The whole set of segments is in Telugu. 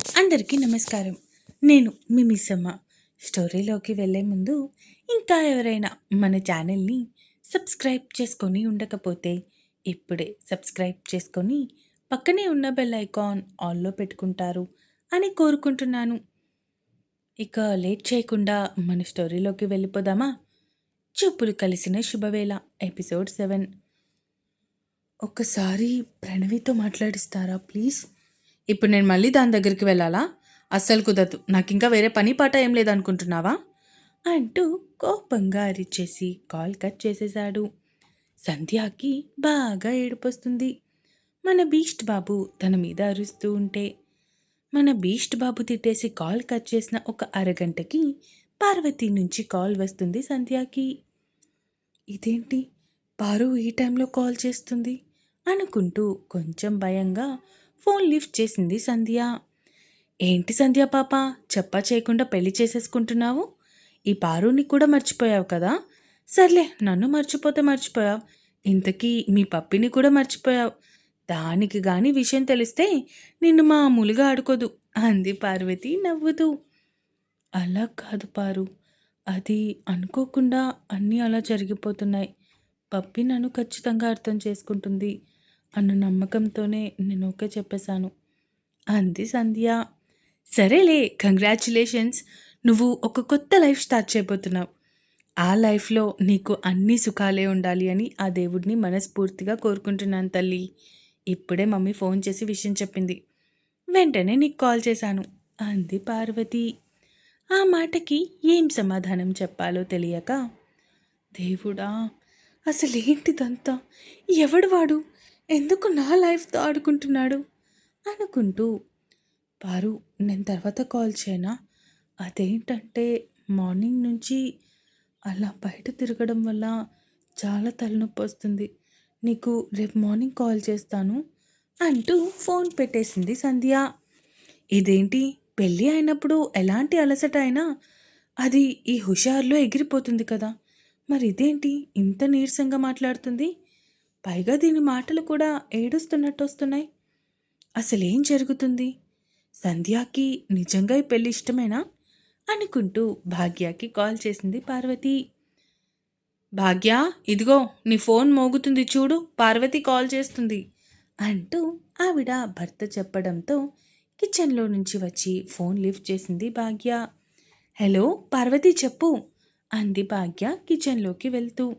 అందరికీ నమస్కారం. నేను మీ మిస్సమ్మ. స్టోరీలోకి వెళ్ళే ముందు ఇంకా ఎవరైనా మన ఛానల్ని సబ్స్క్రైబ్ చేసుకొని ఉండకపోతే ఇప్పుడే సబ్స్క్రైబ్ చేసుకొని పక్కనే ఉన్న బెల్ ఐకాన్ ఆల్లో పెట్టుకుంటారు అని కోరుకుంటున్నాను. ఇక లేట్ చేయకుండా మన స్టోరీలోకి వెళ్ళిపోదామా? చూపులు కలిసిన శుభవేళ ఎపిసోడ్ సెవెన్. ఒకసారి ప్రణవితో మాట్లాడిస్తారా ప్లీజ్? ఇప్పుడు నేను మళ్ళీ దాని దగ్గరికి వెళ్ళాలా? అస్సలు కుదరదు. నాకు ఇంకా వేరే పని పాట ఏం లేదనుకుంటున్నావా? అంటూ కోపంగా అరిచేసి కాల్ కట్ చేసేశాడు. సంధ్యాకి బాగా ఏడుపొస్తుంది. మన బీస్ట్ బాబు తన మీద అరుస్తూ ఉంటే మన బీస్ట్ బాబు తిట్టేసి కాల్ కట్ చేసిన ఒక అరగంటకి పార్వతి నుంచి కాల్ వస్తుంది సంధ్యాకి. ఇదేంటి? పారు ఈ టైంలో కాల్ చేస్తుంది అనుకుంటూ కొంచెం భయంగా ఫోన్ లిఫ్ట్ చేసింది సంధ్య. ఏంటి సంధ్య పాప చెప్పా చేయకుండా పెళ్ళి చేసేసుకుంటున్నావు? ఈ పారుని కూడా మర్చిపోయావు కదా? సర్లే నన్ను మర్చిపోతే మర్చిపోయావు. ఇంతకీ మీ పప్పిని కూడా మర్చిపోయావు. దానికి గాని విషయం తెలిస్తే నిన్ను మామూలుగా ఆడుకోదు అంది పార్వతి నవ్వుతూ. అలా కాదు పారు. అది అనుకోకుండా అన్నీ అలా జరిగిపోతున్నాయి. పప్పి నన్ను ఖచ్చితంగా అర్థం చేసుకుంటుంది. అన్న నమ్మకంతోనే నేను ఓకే చెప్పేశాను. అంది సంధ్య. సరేలే కంగ్రాచులేషన్స్. నువ్వు ఒక కొత్త లైఫ్ స్టార్ట్ చేయబోతున్నావు. ఆ లైఫ్లో నీకు అన్ని సుఖాలే ఉండాలి అని ఆ దేవుడిని మనస్ఫూర్తిగా కోరుకుంటున్నాను తల్లి. ఇప్పుడే మమ్మీ ఫోన్ చేసి విషయం చెప్పింది. వెంటనే నీకు కాల్ చేశాను అంది పార్వతి. ఆ మాటకి ఏం సమాధానం చెప్పాలో తెలియక దేవుడా అసలేంటిదంతా? ఎవడు వాడు? ఎందుకు నా లైఫ్తో ఆడుకుంటున్నాడు అనుకుంటూ పారు నేను తర్వాత కాల్ చేయనా? అదేంటంటే మార్నింగ్ నుంచి అలా బయట తిరగడం వల్ల చాలా తలనొప్పి వస్తుంది. నీకు రేపు మార్నింగ్ కాల్ చేస్తాను అంటూ ఫోన్ పెట్టేసింది సంధ్య. ఇదేంటి? పెళ్ళి అయినప్పుడు ఎలాంటి అలసట అయినా అది ఈ హుషారులో ఎగిరిపోతుంది కదా. మరి ఇదేంటి ఇంత నీరసంగా మాట్లాడుతుంది? పైగా దీని మాటలు కూడా ఏడుస్తున్నట్టు వస్తున్నాయి అసలేం జరుగుతుంది? సంధ్యాకి నిజంగా ఈ పెళ్ళి ఇష్టమేనా? అనుకుంటూ భాగ్యకి కాల్ చేసింది పార్వతి. భాగ్య ఇదిగో నీ ఫోన్ మోగుతుంది చూడు పార్వతి కాల్ చేస్తుంది అంటూ ఆవిడ భర్త చెప్పడంతో కిచెన్లో నుంచి వచ్చి ఫోన్ లిఫ్ట్ చేసింది భాగ్య. హలో పార్వతి చెప్పు అంది భాగ్య కిచెన్లోకి వెళ్తూ.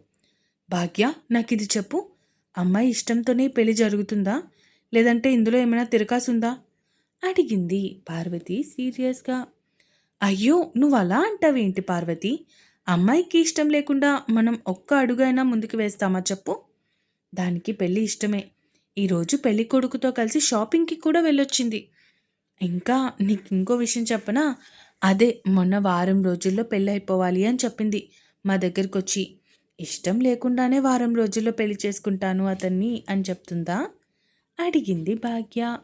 భాగ్య నాకు ఇది చెప్పు అమ్మాయి ఇష్టంతోనే పెళ్ళి జరుగుతుందా? లేదంటే ఇందులో ఏమైనా తిరకాసుందా? అడిగింది పార్వతి సీరియస్గా. అయ్యో నువ్వు అలా అంటావేంటి పార్వతి? అమ్మాయికి ఇష్టం లేకుండా మనం ఒక్క అడుగైనా ముందుకు వేస్తామా చెప్పు? దానికి పెళ్ళి ఇష్టమే. ఈరోజు పెళ్ళి కొడుకుతో కలిసి షాపింగ్కి కూడా వెళ్ళొచ్చింది. ఇంకా నీకు ఇంకో విషయం చెప్పనా? అదే మొన్న వారం రోజుల్లో పెళ్ళి అయిపోవాలి అని చెప్పింది మా దగ్గరికి వచ్చి ఇష్టం లేకుండానే వారం రోజుల్లో పెళ్ళి చేసుకుంటాను అతన్ని అని చెప్తుందా? అడిగింది భాగ్య.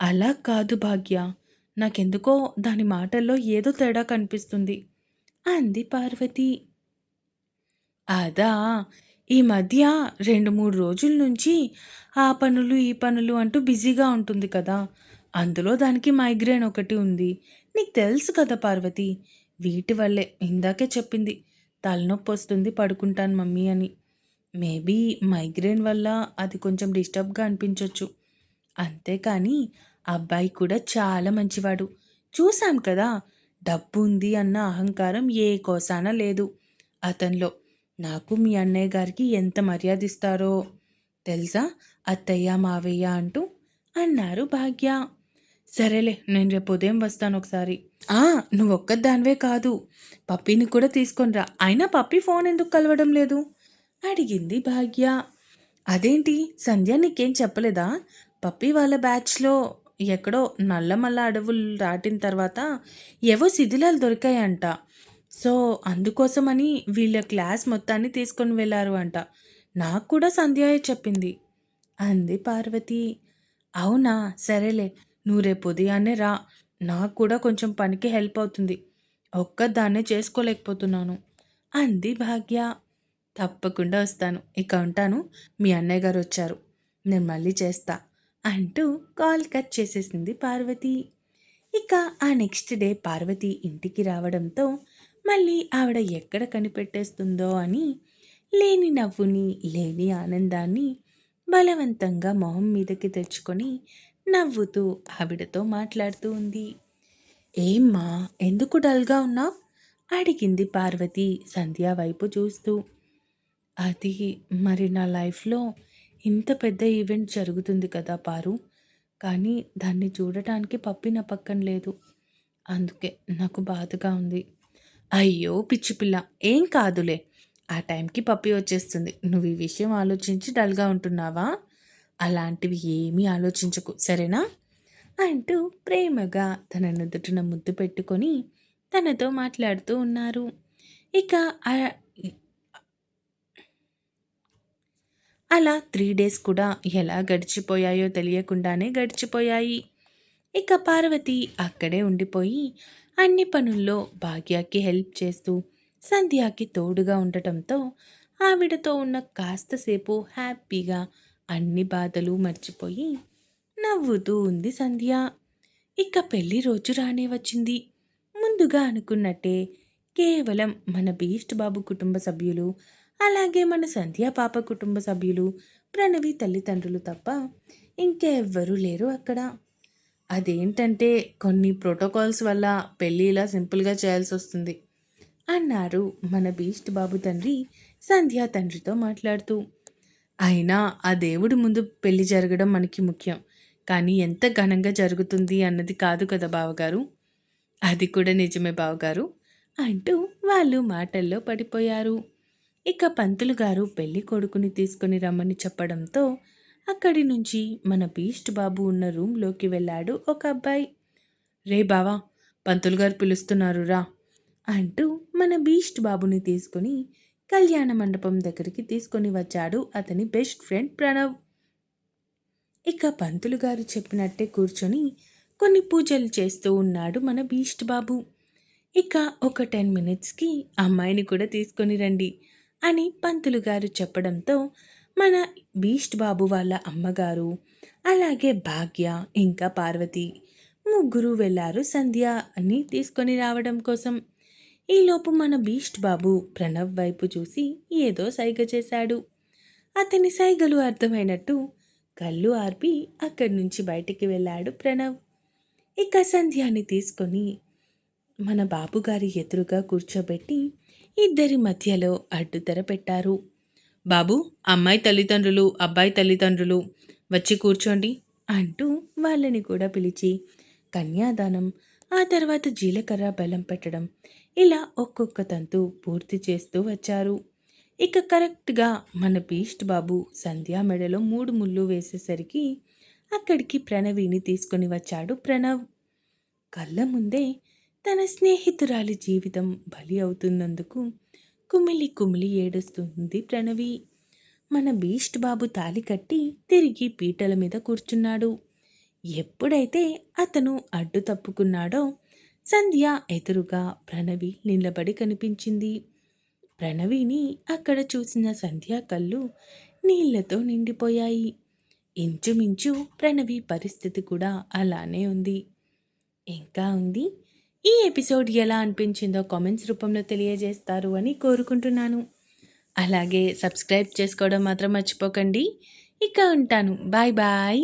అలా కాదు భాగ్య. నాకెందుకో దాని మాటల్లో ఏదో తేడా కనిపిస్తుంది అంది పార్వతి. అదా ఈ మధ్య రెండు మూడు రోజుల నుంచి ఆ పనులు ఈ పనులు అంటూ బిజీగా ఉంటుంది కదా. అందులో దానికి మైగ్రేన్ ఒకటి ఉంది. నీకు తెలుసు కదా పార్వతి. వీటి వల్లే ఇందాకే చెప్పింది. తలనొప్పి వస్తుంది పడుకుంటాను మమ్మీ అని. మేబీ మైగ్రేన్ వల్ల అది కొంచెం డిస్టర్బ్గా అనిపించవచ్చు అంతేకాని అబ్బాయి కూడా చాలా మంచివాడు. చూశాం కదా డబ్బు ఉంది అన్న అహంకారం ఏ కోసాన లేదు. అతనిలో నాకు మీ అన్నయ్య గారికి ఎంత మర్యాద ఇస్తారో తెలుసా? అత్తయ్య మావయ్య అంటూ అన్నారు భాగ్య. సరేలే నేను రేపు ఉదయం వస్తాను ఒకసారి. ఆ నువ్వు ఒక్కదానివే కాదు. పప్పీని కూడా తీసుకొనిరా. అయినా పప్పీ ఫోన్ ఎందుకు కలవడం లేదు? అడిగింది భాగ్య. అదేంటి? సంధ్య నీకేం చెప్పలేదా? పప్పీ వాళ్ళ బ్యాచ్లో ఎక్కడో నల్లమల్ల అడవులు దాటిన తర్వాత ఏవో శిథిలాలు దొరికాయంట. సో అందుకోసమని వీళ్ళ క్లాస్ మొత్తాన్ని తీసుకొని వెళ్ళారు అంట. నాకు కూడా సంధ్యాయే చెప్పింది. అంది పార్వతి. అవునా? సరేలే. నువ్వు రేపు ఉదయాన్నే రా. నాకు కూడా కొంచెం పనికి హెల్ప్ అవుతుంది. ఒక్కదాన్నే చేసుకోలేకపోతున్నాను. అంది భాగ్య. తప్పకుండా వస్తాను. ఇక ఉంటాను. మీ అన్నయ్య గారు వచ్చారు. నేను మళ్ళీ చేస్తా అంటూ కాల్ కట్ చేసేసింది పార్వతి. ఇక ఆ నెక్స్ట్ డే పార్వతి ఇంటికి రావడంతో మళ్ళీ ఆవిడ ఎక్కడ కనిపెట్టేస్తుందో అని లేని నవ్వుని లేని ఆనందాన్ని బలవంతంగా మొహం మీదకి తెచ్చుకొని నవ్వుతూ ఆవిడతో మాట్లాడుతూ ఉంది. ఏమ్మా ఎందుకు డల్గా ఉన్నావు? అడిగింది పార్వతి సంధ్య వైపు చూస్తూ. అది మరి నా లైఫ్లో ఇంత పెద్ద ఈవెంట్ జరుగుతుంది కదా పారు కానీ దాన్ని చూడటానికి పప్పిన పక్కన లేదు. అందుకే నాకు బాధగా ఉంది. అయ్యో పిచ్చి పిల్ల ఏం కాదులే. ఆ టైంకి పప్పి వచ్చేస్తుంది. నువ్వు ఈ విషయం ఆలోచించి డల్గా ఉంటున్నావా? అలాంటివి ఏమీ ఆలోచించకు సరేనా? అంటూ ప్రేమగా తన నుదుటిన ముద్దు పెట్టుకొని తనతో మాట్లాడుతూ ఉన్నారు. ఇక అలా త్రీ డేస్ కూడా ఎలా గడిచిపోయాయో తెలియకుండానే గడిచిపోయాయి. ఇక పార్వతి అక్కడే ఉండిపోయి అన్ని పనుల్లో భాగ్యాకి హెల్ప్ చేస్తూ సంధ్యాకి తోడుగా ఉండటంతో ఆవిడతో ఉన్న కాస్తసేపు హ్యాపీగా అన్ని బాధలు మర్చిపోయి నవ్వుతూ ఉంది సంధ్య. ఇక పెళ్ళి రోజు రానే వచ్చింది. ముందుగా అనుకున్నట్టే కేవలం మన బీస్ట్ బాబు కుటుంబ సభ్యులు అలాగే మన సంధ్య పాప కుటుంబ సభ్యులు ప్రణవి తల్లిదండ్రులు తప్ప ఇంకెవ్వరూ లేరు అక్కడ. అదేంటంటే కొన్ని ప్రోటోకాల్స్ వల్ల పెళ్ళి ఇలా సింపుల్గా చేయాల్సి వస్తుంది అన్నారు మన బీస్ట్ బాబు తండ్రి సంధ్యా తండ్రితో మాట్లాడుతూ. అయినా ఆ దేవుడి ముందు పెళ్ళి జరగడం మనకి ముఖ్యం. కానీ ఎంత ఘనంగా జరుగుతుంది అన్నది కాదు కదా బావగారు? అది కూడా నిజమే బావగారు. అంటూ వాళ్ళు మాటల్లో పడిపోయారు. ఇక పంతులు గారు పెళ్ళి కొడుకుని తీసుకుని రమ్మని చెప్పడంతో అక్కడి నుంచి మన బీస్ట్ బాబు ఉన్న రూమ్లోకి వెళ్ళాడు ఒక అబ్బాయి. రే బావా పంతులు గారు పిలుస్తున్నారు రా అంటూ మన బీస్ట్ బాబుని తీసుకుని కళ్యాణ మండపం దగ్గరికి తీసుకొని వచ్చాడు అతని బెస్ట్ ఫ్రెండ్ ప్రణవ్. ఇక పంతులు గారు చెప్పినట్టే కూర్చొని కొన్ని పూజలు చేస్తూ ఉన్నాడు మన బీస్ట్ బాబు. ఇక ఒక టెన్ మినిట్స్కి అమ్మాయిని కూడా తీసుకొని రండి అని పంతులు గారు చెప్పడంతో మన బీస్ట్ బాబు వాళ్ళ అమ్మగారు అలాగే భాగ్య ఇంకా పార్వతి ముగ్గురు వెళ్ళారు సంధ్య అని తీసుకొని రావడం కోసం. ఈలోపు మన బీస్ట్ బాబు ప్రణవ్ వైపు చూసి ఏదో సైగ చేశాడు. అతని సైగలు అర్థమైనట్టు కళ్ళు ఆర్పి అక్కడి నుంచి బయటికి వెళ్ళాడు ప్రణవ్. ఇక సంధ్యాని తీసుకొని మన బాబుగారి ఎదురుగా కూర్చోబెట్టి ఇద్దరి మధ్యలో అడ్డుతెర పెట్టారు. బాబు అమ్మాయి తల్లిదండ్రులు అబ్బాయి తల్లిదండ్రులు వచ్చి కూర్చోండి అంటూ వాళ్ళని కూడా పిలిచి కన్యాదానం ఆ తర్వాత జీలకర్ర బెల్లం పెట్టడం ఇలా ఒక్కొక్క తంతు పూర్తి చేస్తూ వచ్చారు. ఇక కరెక్ట్గా మన బీస్ట్ బాబు సంధ్యా మెడలో మూడు ముళ్ళు వేసేసరికి అక్కడికి ప్రణవిని తీసుకొని వచ్చాడు ప్రణవ్. కళ్ళ ముందే తన స్నేహితురాలి జీవితం బలి అవుతున్నందుకు కుమిలి కుమిలి ఏడుస్తుంది ప్రణవి. మన బీస్ట్ బాబు తాలి కట్టి తిరిగి పీటల మీద కూర్చున్నాడు. ఎప్పుడైతే అతను అడ్డు తప్పుకున్నాడో సంధ్య ఎదురుగా ప్రణవి నిలబడి కనిపించింది. ప్రణవిని అక్కడ చూసిన సంధ్య కళ్ళు నీళ్ళతో నిండిపోయాయి. ఇంచుమించు ప్రణవి పరిస్థితి కూడా అలానే ఉంది. ఇంకా ఉంది? ఈ ఎపిసోడ్ ఎలా అనిపించిందో కామెంట్స్ రూపంలో తెలియజేస్తారు అని కోరుకుంటున్నాను. అలాగే సబ్స్క్రైబ్ చేసుకోవడం మాత్రం మర్చిపోకండి. ఇక ఉంటాను. Bye bye.